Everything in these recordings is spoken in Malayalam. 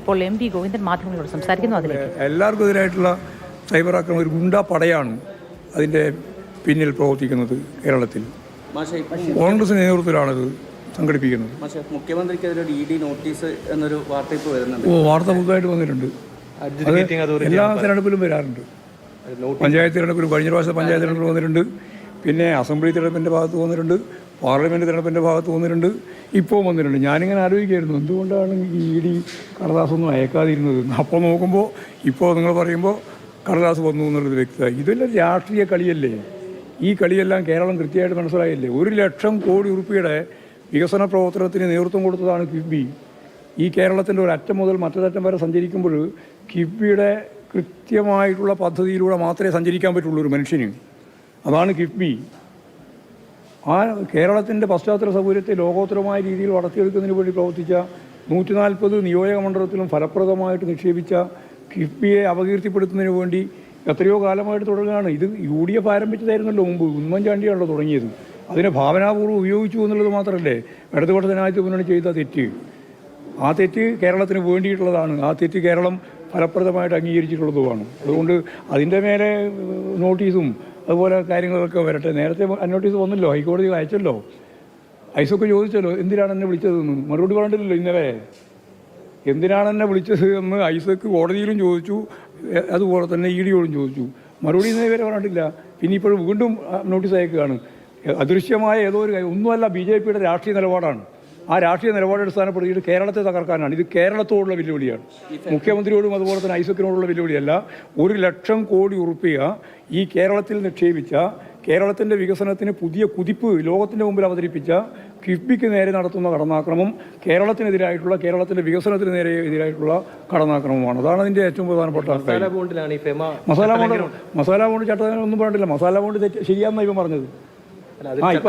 ഇപ്പോൾ എം പി ഗോവിന്ദൻ മാധ്യമങ്ങളോട് സംസാരിക്കുന്നു അതിലേക്ക്. എല്ലാവർക്കും എതിരായിട്ടുള്ള സൈബർ ആക്രമണം ഒരു ഗുണ്ടാ പടയാണ് അതിന്റെ പിന്നിൽ പ്രവർത്തിക്കുന്നത് കേരളത്തിൽ. കോൺഗ്രസ് നേതൃത്വത്തിലാണത് സംഘടിപ്പിക്കുന്നത്. മുഖ്യമന്ത്രിക്കെതിരെ ഡി നോട്ടീസ് എന്നൊരു വാർത്ത ഇപ്പോൾ വരുന്നുണ്ട്. ഓ വാർത്ത പുതുതായിട്ട് വന്നിട്ടുണ്ട്. അത് എല്ലാ തിരഞ്ഞെടുപ്പിലും വരാറുണ്ട്. പഞ്ചായത്ത് തിരഞ്ഞെടുപ്പിലും കഴിഞ്ഞ പ്രാവശ്യം പഞ്ചായത്ത് തിരഞ്ഞെടുപ്പിൽ വന്നിട്ടുണ്ട്. പിന്നെ അസംബ്ലി തിരഞ്ഞെടുപ്പിന്റെ ഭാഗത്ത് വന്നിട്ടുണ്ട്. പാർലമെന്റ് തിരഞ്ഞെടുപ്പിന്റെ ഭാഗത്ത് വന്നിട്ടുണ്ട് ഇപ്പോൾ വന്നിട്ടുണ്ട് ഞാനിങ്ങനെ ആലോചിക്കായിരുന്നു എന്തുകൊണ്ടാണ് ഈ ഇ ഡി കടലാസൊന്നും അയക്കാതിരുന്നത്? അപ്പോൾ നോക്കുമ്പോൾ ഇപ്പോൾ നിങ്ങൾ പറയുമ്പോൾ കടലാസ് വന്നു എന്നുള്ളത് വ്യക്തത. ഇതെല്ലാം രാഷ്ട്രീയ കളിയല്ലേ? ഈ കളിയെല്ലാം കേരളം കൃത്യമായിട്ട് മനസ്സിലായില്ലേ? ഒരു ലക്ഷം കോടി ഉറുപ്പിയുടെ വികസന പ്രവർത്തനത്തിന് നേതൃത്വം കൊടുത്തതാണ് കിഫ്ബി. ഈ കേരളത്തിന്റെ ഒരു അറ്റം മുതൽ മറ്റൊരറ്റം വരെ സഞ്ചരിക്കുമ്പോൾ കിഫ്ബിയുടെ കൃത്യമായിട്ടുള്ള പദ്ധതിയിലൂടെ മാത്രമേ സഞ്ചരിക്കാൻ പറ്റുള്ളൂ ഒരു മനുഷ്യന്. അതാണ് കിഫ്ബി. ആ കേരളത്തിന്റെ പശ്ചാത്തല സൗകര്യത്തെ ലോകോത്തരമായ രീതിയിൽ വളർത്തിയെടുക്കുന്നതിന് വേണ്ടി പ്രവർത്തിച്ച നൂറ്റി നാൽപ്പത് നിയോജക മണ്ഡലത്തിലും ഫലപ്രദമായിട്ട് നിക്ഷേപിച്ച കിഫ്ബിയെ അപകീർത്തിപ്പെടുത്തുന്നതിന് വേണ്ടി എത്രയോ കാലമായിട്ട് തുടങ്ങുകയാണ് ഇത് യു ഡി എഫ് ആരംഭിച്ചതായിരുന്നല്ലോ മുമ്പ്. ഉമ്മൻചാണ്ടിയാണല്ലോ തുടങ്ങിയത്. അതിനെ ഭാവനാപൂർവം ഉപയോഗിച്ചു എന്നുള്ളത് മാത്രമല്ലേ ഇടതുപക്ഷ ജനാധിപത്യ മുന്നണി ചെയ്ത തെറ്റ്? ആ തെറ്റ് കേരളത്തിന് വേണ്ടിയിട്ടുള്ളതാണ്. ആ തെറ്റ് കേരളം ഫലപ്രദമായിട്ട് അംഗീകരിച്ചിട്ടുള്ളതുമാണ്. അതുകൊണ്ട് അതിന്റെ മേലെ നോട്ടീസും അതുപോലെ കാര്യങ്ങളൊക്കെ വരട്ടെ. നേരത്തെ നോട്ടീസ് വന്നല്ലോ ഹൈക്കോടതി അയച്ചല്ലോ ഐസൊക്കെ ചോദിച്ചല്ലോ എന്തിനാണ് എന്നെ വിളിച്ചതെന്ന്? മറുപടി പറഞ്ഞിട്ടില്ലല്ലോ ഇന്നലെ. എന്തിനാണ് എന്നെ വിളിച്ചത് എന്ന് ഐസക്ക് കോടതിയിലും ചോദിച്ചു അതുപോലെ തന്നെ ഇ ഡിയോടും ചോദിച്ചു. മറുപടി ഇന്നേ വരെ പറഞ്ഞിട്ടില്ല. പിന്നെ ഇപ്പോഴും വീണ്ടും നോട്ടീസ് അയക്കുകയാണ് അദൃശ്യമായ ഏതോ ഒരു ഒന്നുമല്ല ബി ജെ പിയുടെ രാഷ്ട്രീയ നിലപാടാണ്. ആ രാഷ്ട്രീയ നിലപാട് അടിസ്ഥാനപ്പെടുത്തിയിട്ട് കേരളത്തെ തകർക്കാനാണ്. ഇത് കേരളത്തോടുള്ള വെല്ലുവിളിയാണ്. മുഖ്യമന്ത്രിയോടും അതുപോലെ തന്നെ ഐസക്കിനോടുള്ള വെല്ലുവിളിയല്ല. ഒരു ലക്ഷം കോടി ഉറുപ്പിക ഈ കേരളത്തിൽ നിക്ഷേപിച്ച കേരളത്തിന്റെ വികസനത്തിന് പുതിയ കുതിപ്പ് ലോകത്തിന്റെ മുമ്പിൽ അവതരിപ്പിച്ച കിഫ്ബിക്ക് നേരെ നടത്തുന്ന കടന്നാക്രമം കേരളത്തിനെതിരായിട്ടുള്ള കേരളത്തിന്റെ വികസനത്തിന് നേരെ എതിരായിട്ടുള്ള കടന്നാക്രമമാണ്. അതാണ് അതിന്റെ ഏറ്റവും പ്രധാനപ്പെട്ട കാര്യം. ബോണ്ടിലാണ് മസാല ബോണ്ട് മസാല ബോണ്ട് ചട്ടങ്ങളൊന്നും പറഞ്ഞിട്ടില്ല. മസാല ബോണ്ട് ശരിയാണെന്നാണ് ഇപ്പൊ പറഞ്ഞത്. ആകെ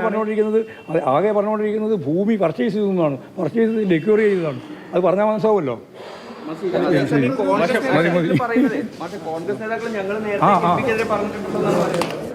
പറഞ്ഞുകൊണ്ടിരിക്കുന്നത് ആകെ പറഞ്ഞുകൊണ്ടിരിക്കുന്നത് ഭൂമി പർച്ചേസ് ചെയ്തതാണ്. പർച്ചേസ് ചെയ്ത് ലെക്യൂർ ചെയ്തതാണ്. അത് പറഞ്ഞാൽ മനസ്സിലാവുമല്ലോ? കോൺഗ്രസ് നേതാക്കൾ ഞങ്ങൾ നേരത്തെ പറഞ്ഞിട്ടുണ്ടെന്നാണ് പറയുന്നത്.